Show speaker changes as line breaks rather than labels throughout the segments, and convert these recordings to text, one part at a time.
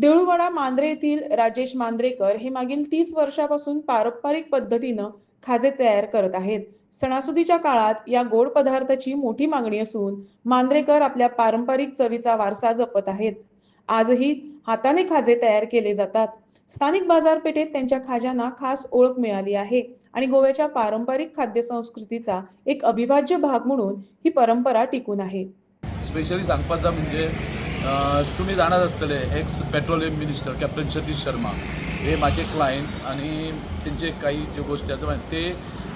देऊळवाडा मांद्रे येथील राजेश मांद्रेकर हे मागील तीस वर्षापासून पारंपरिक पद्धतीनं खाजे तयार करत आहेत. सणासुदीच्या काळात या गोड पदार्थाची मोठी मागणी असून मांद्रेकर आपल्या पारंपरिक चवीचा वारसा जपत आहेत. आजही हाताने खाजे तयार केले जातात. स्थानिक बाजारपेठेत त्यांच्या खाज्यांना खास ओळख मिळाली आहे आणि गोव्याच्या पारंपरिक खाद्य संस्कृतीचा एक अविभाज्य भाग म्हणून ही परंपरा टिकून आहे.
स्पेशली सांगपाचा म्हणजे अं, तुम्ही जाणार असतले ex petroleum minister captain Satish Sharma. हे माझे क्लायंट आणि त्यांचे काही ज्यो गोष्टी आसा ते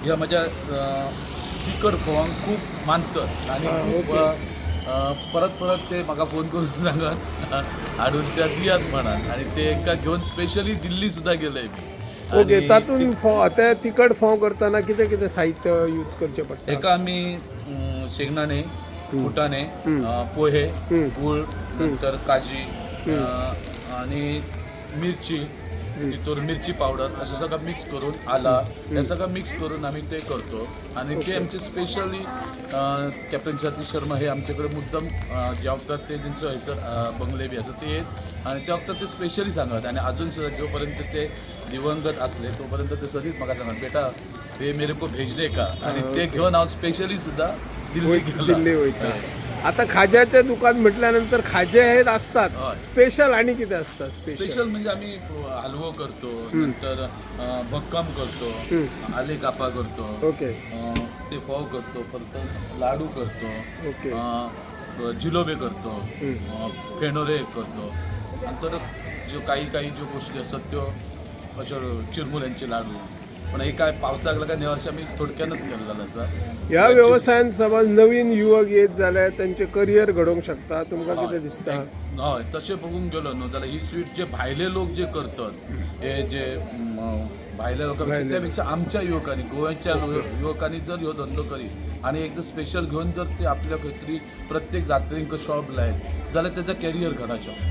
ह्या माझ्या अं, तिखट फोवांक खूप मानतात. आणि खूप परत परत ते म्हाका फोन करून सांगत हाडून त्या दियात म्हणान आणि ते एका घेऊन स्पेशली दिल्ली सुद्धा गेले मी.
ओके तातूंत फोव ते तिखट फोव करतना कितें कितें साहित्य यूज करचें पडटा
एका आम्ही अं, शेंगदाणे फुटाणे पोहे गूळ नंतर काजी अं, आणि मिरची तितून मिरची पावडर असं सगळं मिक्स करून आला. हे सगळं मिक्स करून आम्ही ते करतो. आणि ते आमचे स्पेशली कॅप्टन सतीश शर्मा हे आमच्याकडे मुद्दाम अं, जेवतात ते त्यांचं हैसर अं, बंगले बी असं ते येत आणि ते वखत ते स्पेशली सांगत. आणि अजून सुद्धा जोपर्यंत ते दिवंगत असले तोपर्यंत ते सगळीच म्हाका सांगत बेटा हे मेरे को भेजले का? आणि ते घेऊन हांव स्पेशली सुद्धा दिल्ली
दिल्ली वयता आता खाज्याचें दुकान म्हटल्यानंतर खाजे हे असतात.
हय.
स्पेशल आणि कितें असता स्पेशल
स्पेशल म्हणजे आम्ही हलवो करतो नंतर अं, भक्कम करतो आले कापा करतो
ओके.
अं, ते फोव करतो परत लाडू करतो
ओके.
अं, जिलोबे करतो अं, फेणोरे करतो. नंतर ज्यो काही काही ज्यो गोष्टी असतात त्यो अश्यो चिरमुल्यांचे लाडू. पण हे काय पावसाक लागून हे वर्ष आमी थोडक्यानच केलेलं आसा
ह्या व्यवसायान समज नवीन युवक येत जाल्यार तेंचे करियर घडोवंक शकता तुमकां कितें दिसता?
हय तशें बघूंक गेलो न्हू जाल्यार ही स्वीट जे भायले लोक जे करतात हे जे भायल्या लोकांपेक्षा त्यापेक्षा आमच्या युवकांनी गोव्याच्या युवकांनी जर ह्यो धंदो करीत आणि एकदा स्पेशल घेऊन जर ते आपल्या खंय तरी प्रत्येक जात्रेक शॉप लायत जाल्यार तेजा कॅरियर घडा शकता.